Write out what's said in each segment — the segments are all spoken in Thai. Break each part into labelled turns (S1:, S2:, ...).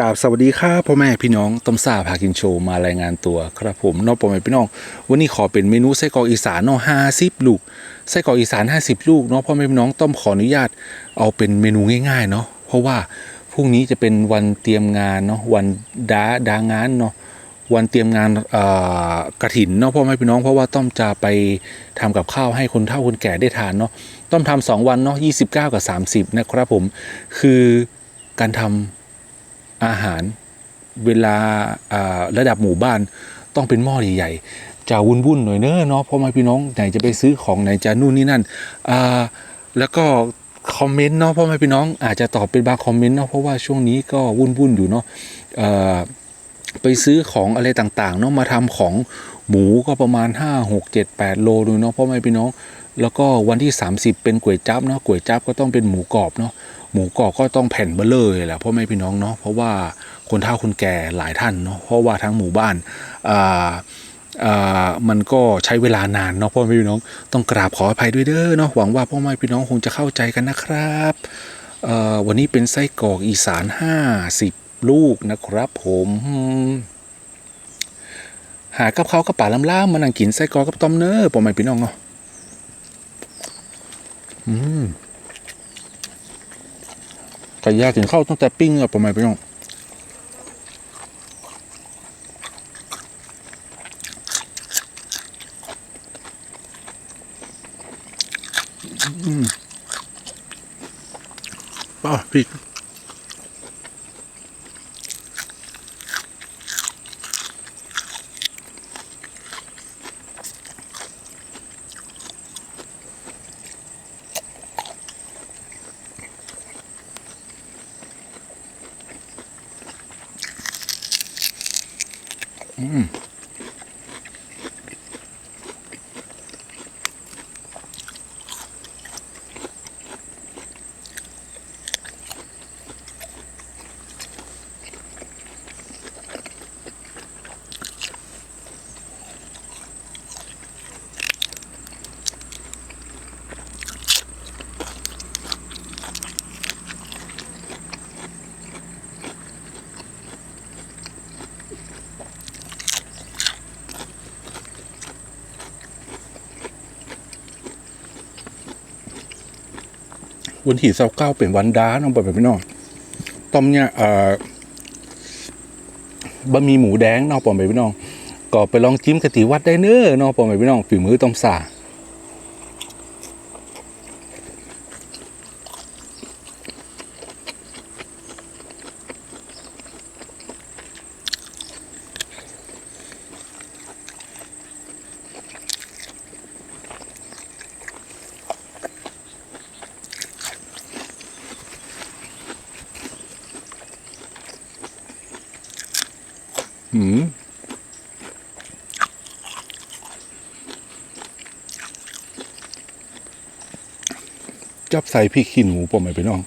S1: กราบสวัสดีครับพ่อแม่พี่น้องต้มซาพากินโชว์มารายงานตัวครับผมนอกพ่อแม่พี่น้อง วันนี้ขอเป็นเมนูไส้กรอกอีสานเนาะห้าสิบลูกไส้กรอกอีสานห้าสิบลูกเนาะพ่อแม่พี่น้องต้อมขออนุญาตเอาเป็นเมนูง่ายๆเนาะเพราะว่าพรุ่งนี้จะเป็นวันเตรียมงานเนาะวันดาดางานเนาะวันเตรียมงานกระถินเนาะพ่อแม่พี่น้องเพราะว่าต้อมจะไปทำกับข้าวให้คนเฒ่าคนแก่ได้ทานเนาะต้อมทำสองวันเนาะยี่สิบเก้ากับสามสิบนะครับผมคือการทำ อาหารเวลาระดับหมู่บ้านต้องเป็นหม้อใหญ่ๆจะวุ่นวุ่นๆหน่อยเนอะเนาะพราะมาพี่น้องไหนจะไปซื้อของไหนจะนู่นนี่นั่นแล้วก็คอมเมนต์เนาะพ่อแม่พี่น้องอาจจะตอบเป็นบางคอมเมนต์เนาะเพราะว่าช่วงนี้ก็วุ่นวุ่นๆอยู่เนาะเอ่อไปซื้อของอะไรต่างๆเนาะมาทำของหมูก็ประมาณ 5 6 7 8 โลดูเนาะพ่อแม่พี่น้อง แล้วก็วันที่ 30 เป็นก๋วยจั๊บเนาะก๋วยจั๊บก็ต้องเป็นหมูกรอบเนาะ หมูกรอบก็ต้องแผ่นเบลเลยแหละพ่อแม่พี่น้องเนาะเพราะว่าคนเฒ่าคนแก่หลายท่านเนาะเพราะว่าทั้งหมู่บ้านอ่าอ่ามันก็ใช้เวลานานเนาะพ่อแม่พี่น้องต้องกราบขออภัยด้วยเด้อเนาะหวังว่าพ่อแม่พี่น้องคงจะเข้าใจกันนะครับวันนี้เป็นไส้กรอกอีสาน 50 ลูกนะครับ ผมหากับเขากับป่าล้ำๆมานั่งกินไส้กรอกกับต้มเนื้อพ่อแม่พี่น้องเนาะอืม ก็ยากถึงเข้าตั้งแต่ปิ้งอะประมาณพี่น้องอืมป้าพริก วันที่เสาเก้าเป็นวันด้าน้องแบบพี่น้องต้มเนี่ยเอ่อบะหมี่หมูแดงน้องปอมไปพี่น้อง ก็ไปลองจิ้มกะติวัดได้เน้อน้องปอมไปพี่น้องฝีมือต้มสา หืม จับใส่พริกขี้หนูปอมไปพี่น้อง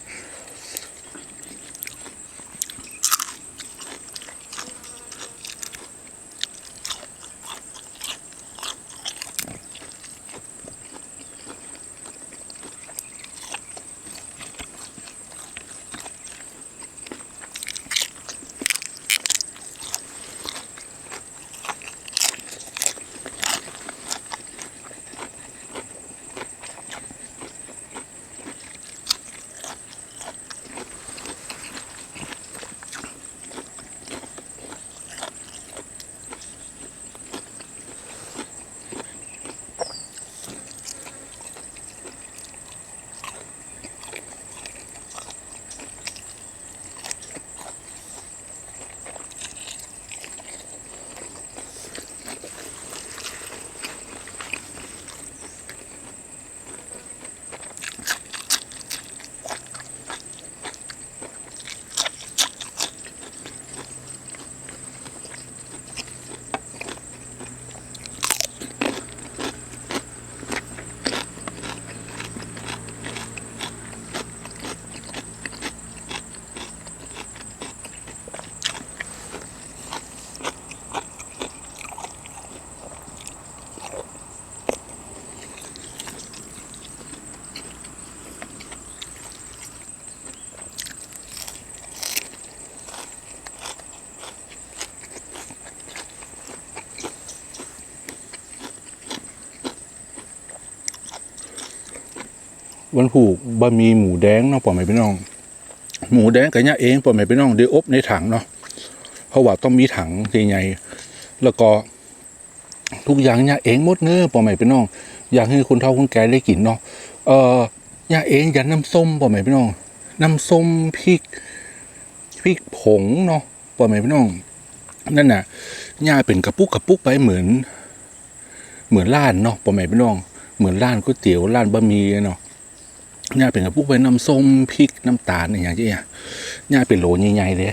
S1: วันผูกบะหมี่หมูแดงเนาะป่อแม่พี่น้อง หมูแดงกับย่าเองป่อแม่พี่น้องเดี๋ยวอบในถังเนาะเพราะว่าต้องมีถังใหญ่ๆแล้วก็ทุกอย่างย่าเองหมดเนื้อะป่อแม่พี่น้อง อยากให้คนเฒ่าคนแก่ได้กินเนาะเอ่อย่าเองอย่าน้ำส้มป่อแม่พี่น้องน้ำส้มพริกพริกผงเนาะป่อแม่พี่น้องนั่นน่ะย่าเป็นกระปุกกระปุกไปเหมือน เหมือนร้านเนาะป่อแม่พี่น้อง เหมือนร้านก๋วยเตี๋ยวร้านบะหมี่เนาะ ย่าเป็นกับพวกไปน้ำส้มพริกน้ำตาลอย่างเงี้ยย่าเป็นโหลใหญ่ๆเลย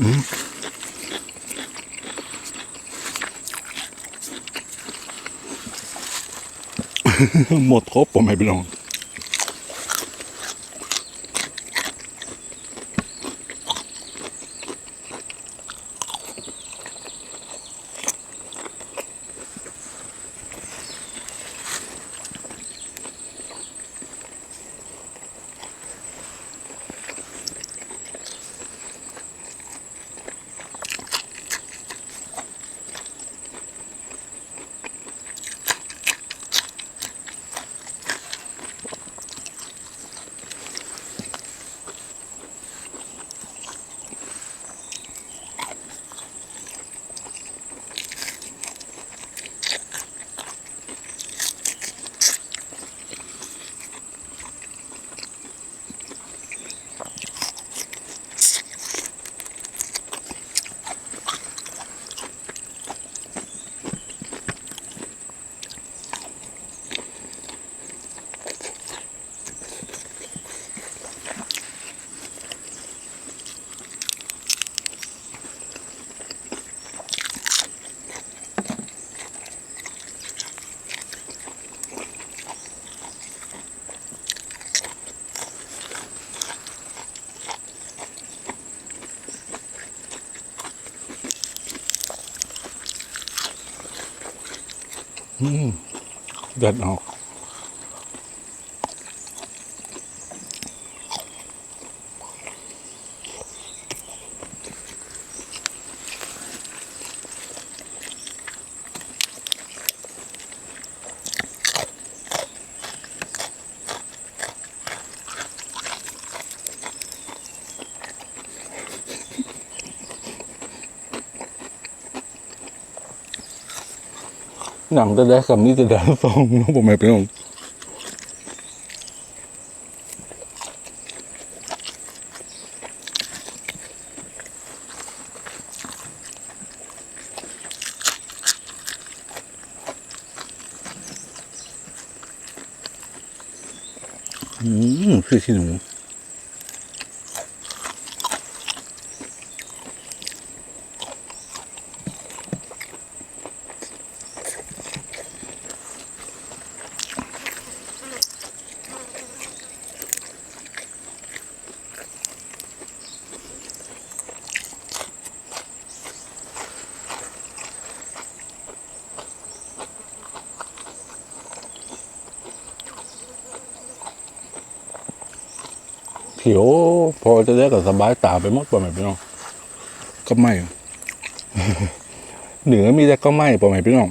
S1: หมดครบผมไม่ไปลอง เด็ดออก หนังจะได้คำนี้จะได้ฟองน้องผมไม่เป็นองอืมพี่ขี้ห นูเขียวพอจะได้กับสบายตาไปหมดป่ะไหมพี่น้องก็ไม่เหนือมีแต่ก็ไม่ป่ะไหมพี่น้อง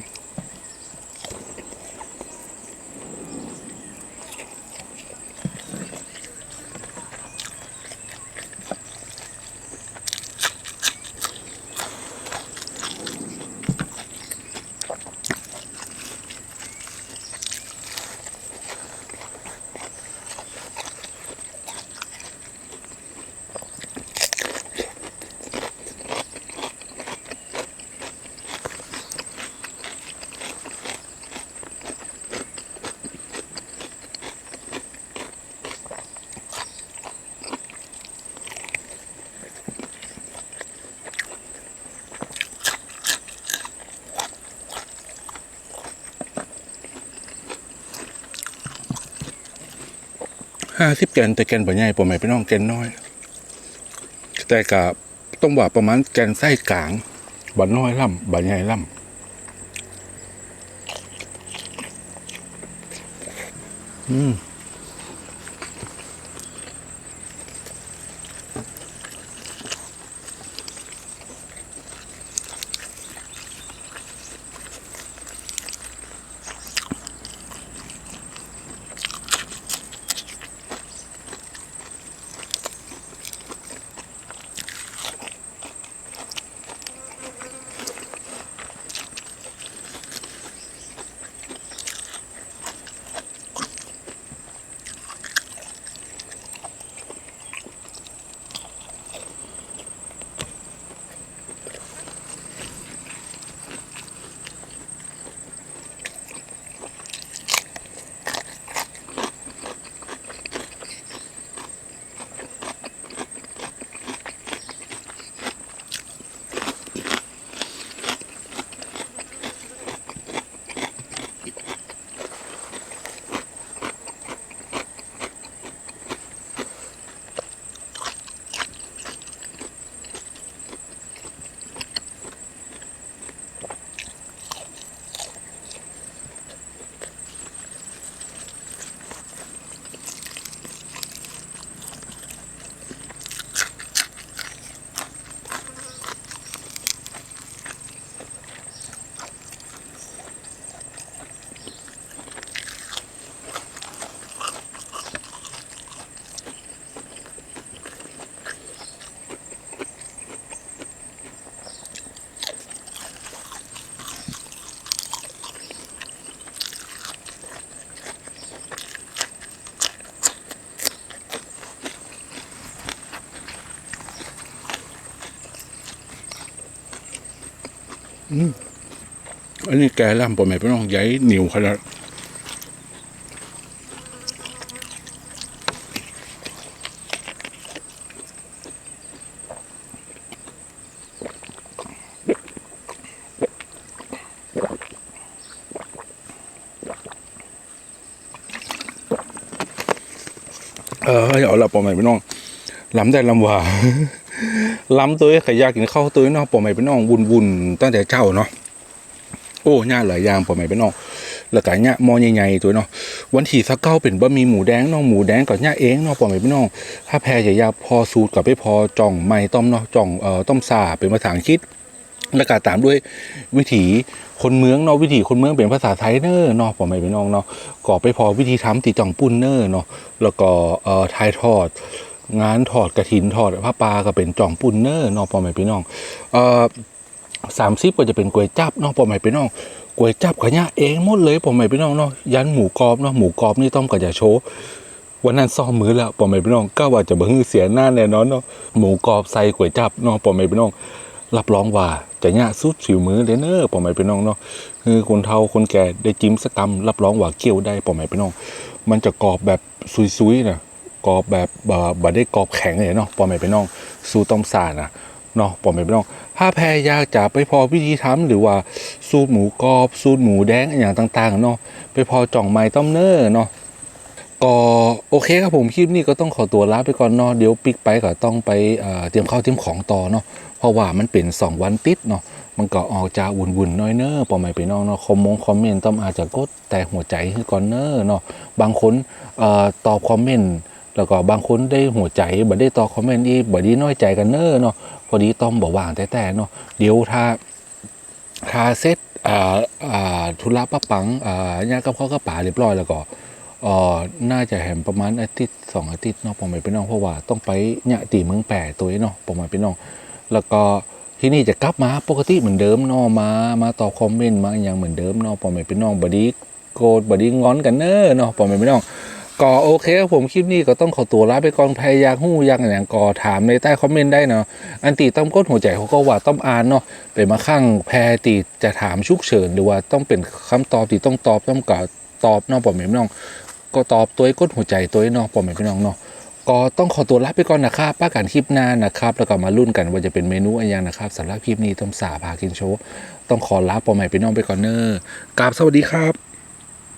S1: ห้าสิบแกนแต่แกนบ่ใหญ่ป่ใหมพี่น้องแกนน้อย แต่กับต้องว่าประมาณแกนไส้กลางบ่น้อยล่ำบ่ใหญ่ล่ำอืม อันนี้แกล่ำป่ะไหมพี่น้องใหญ่เหนียวขนาดเออเอาละป่ะไหมพี่น้องล้ำได้ลำว่า ล้ำตัวขยากกินข้าวตัวเนาะป่ะไหมพี่น้องวุ่นวุ่นตั้งแต่เช้าเนาะโอ้ย่าหลายอย่างป่ะไหมพี่น้องแล้วก็เนี่ยมอใหญ่ๆตัวเนาะวันที่สักเก้าเป็นบะหมี่หมูแดงเนาะหมูแดงก็เนี่ยเองเนาะพ่อแม่พี่น้องถ้าแพรใหญ่ยาพอสูตรกับไปพอจ่องไม่ต้มเนาะจ่องเอ่อต้มซาเป็นภาษาอังกฤษแล้วก็ตามด้วยวิถีคนเมืองเนาะวิถีคนเมืองเป็นภาษาไทยเนอเนาะพ่อแม่พี่น้องเนาะก็ไปพอวิธีทำตีจ่องปุ้นเนอร์เนาะแล้วก็เอ่อทายทอด งานถอดกระถินถอดผ้าปลาก็เป็นจ่องปุ้นเนอเนาะพ่อแม่พี่น้องเอ่อสามสิบก็จะเป็นก๋วยจับนาะพ่อแม่พี่น้องก๋วยจับขยะเองหมดเลยพ่อแม่พี่น้องเนาะยันหมูกรอบเนาะหมูกรอบนี่ต้อมก็จะโชว์วันนั้นซ้อมมือแล้วปอมไม่พี่น้องก็ว่าจะเบิ่งเสียหน้าแน่นอนเนาะหมูกรอบใส่ก๋วยจับนาะปอมไม่พี่น้องรับรองว่าจะยะสุดสิวมือเลยเนอะปอมไม่พี่น้องเนาะคือคนเฒ่าคนแก่ได้จิ้มสกกรรมรับรองว่าเคี่ยวได้ปอมไม่พี่น้อง มันจะกรอบแบบซุยๆนะ กรอบแบบบ่บ่ได้กรอบแข็งเลยเนาะปอมไม่พี่น้องสู้ต้มสานะเนาะปอมไม่พี่น้อง ถ้าแพ้ยากจะไปพอวิธีทำหรือว่าสูตรหมูกรอบสูตรหมูแดงอย่างต่างๆเนาะไปพอจ่องไม้ต้มเนอเนาะก็โอเคครับผมคลิปนี้ก็ต้องขอตัวลาไปก่อนเนาะเดี๋ยวปิกไปก็ต้องไปเตรียมข้าวเตรียมของต่อเนาะเพราะว่ามันเป็น 2 วันติดเนาะมันก็ออกจะวุ่นๆน้อยเนอะปอไม่ไปน้องเนาะคอมมงคอมเมนต์ต้องอาจจะกดแต่หัวใจให้ก่อนเนอะเนาะบางคนออตอบคอมเมนต์ แล้วก็บางคนได้หัวใจบ่ได้ตอบคอมเมนต์อีกบ่ดีน้อยใจกันเนอเนาะพอดีต้อมบอกว่างแต่แต่เนาะเดี๋ยวถ้าถ้าเสร็จอ่าอ่าธุระปะปังอ่าเนี่ยกับข้ากับป่าเรียบร้อยแล้วก็อ่อน่าจะแหมประมาณอาทิตย์สองอาทิตย์เนาะผมไปพี่น้องเพราะว่าต้องไปเนี่ยตีเมืองแปรตัวเนาะผมไปพี่น้อง แล้วก็ที่นี่จะกลับมาปกติเหมือนเดิมเนาะมา มาตอบคอมเมนต์มาอย่างเหมือนเดิมเนาะผมไปพี่น้องบดีโกรธบดีงอนกันเนอเนาะผมไปพี่น้อง ก็โอเคครับผมคลิปนี้ก็ต้องขอตัวลาไปก่อนใครอยากหู้ยากอย่างก็ถามในใต้คอมเมนต์ได้เนาะอันตีต้อมก้นหัวใจเขาก็ว่าต้อมอ่านเนาะเป็นมาข้างแพรตีจะถามฉุกเฉินหรือว่าต้องเป็นคำตอบที่ต้องตอบต้องกาตอบเนาะผมไม่น้อง ก็ตอบตัวไอ้ก้นหัวใจตัวไอ้เนาะผมไม่น้องเนาะก็ต้องขอตัวลาไปก่อนนะครับป้ากันคลิปหน้านะครับ แล้วก็มาลุ้นกันว่าจะเป็นเมนูอะไรย่างนะครับสำหรับคลิปนี้ต้มสาพากินโชว์ต้องขอลาปอใหม่ไปน้องไปก่อนเนอะกราบสวัสดีครับ